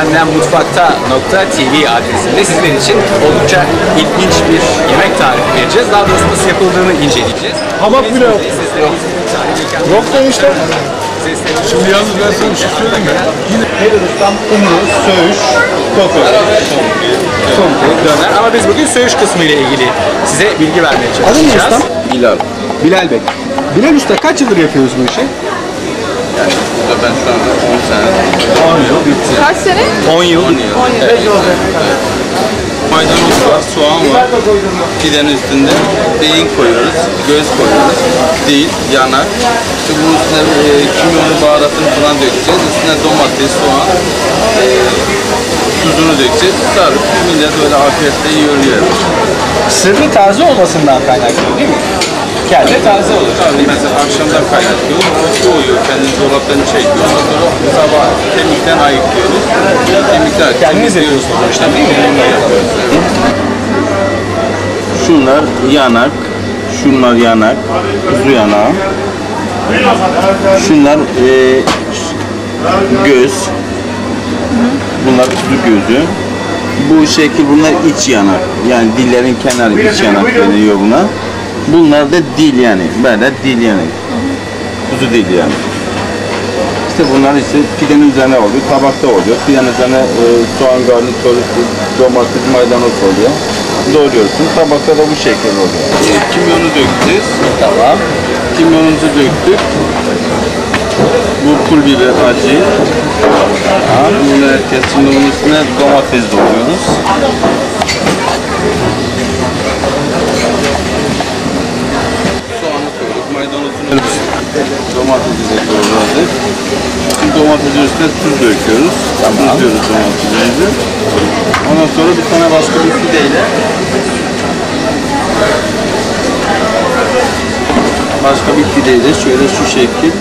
annemutfakta.tv adresinde sizler için oldukça ilginç bir yemek tarifi vereceğiz. Daha doğrusu nasıl yapıldığını inceleyeceğiz. Hamak bile yok. Yok da işte. Şimdi yalnız ben sana bir şey söyleyeyim mi? Yine Helal ustam unlu, söğüş, kokoreç. Sompu, döner. Ama biz bugün söğüş kısmı ile ilgili size bilgi vermeye çalışacağız. ne ustam? Bilal. Bilal Bey. Bilal Usta kaç yıldır yapıyoruz bu işi? Yani burada ben şu anda 10 sene. 10 yıl sene? 10 yıl. 10 yıl. Maydanoz var, soğan var. Pidenin üstünde beyin koyuyoruz, göz koyuyoruz. Dil, yanak. İşte bunun üstüne e, kimyonu, baharatını falan dökeceğiz. Üstüne domates, soğan, e, tuzunu dökeceğiz. Sarıp millet böyle afiyetle yiyor yer. Sırrı taze olmasından kaynaklı değil mi? Kelle taze olur. Tabii mesela akşamdan kaynatıyoruz. Soğuyor, kendini dolaptan çekiyor. Sonra sabah kemikten ayıklıyoruz. Kemikler Kendiniz yapıyorsunuz bu işlemi değil mi? Şunlar yanak, şunlar yanak, kuzu yanağı. Şunlar e, göz, bunlar kuzu gözü. Bu şekil bunlar iç yanak, yani dillerin kenarı iç yanak deniyor buna. Bunlar da dil yani, böyle dil yani. Kuzu dil yani. İşte bunlar işte pidenin üzerine oluyor, tabakta oluyor. Pidenin üzerine e, soğan garnitürü, domates, maydanoz oluyor. Doğruyorsun, tabakta da bu şekil oluyor. E, kimyonu dökeceğiz. Tamam. Kimyonumuzu döktük. Bu pul biber acı. Ha, bunu herkes şimdi bunun üstüne domates doğruyoruz. Domatesi de doğradık. Şimdi domatesin üstüne tuz döküyoruz. Tuz diyoruz domatesimizi. Ondan sonra bir tane başka bir pideyle başka bir pideyle şöyle şu şekil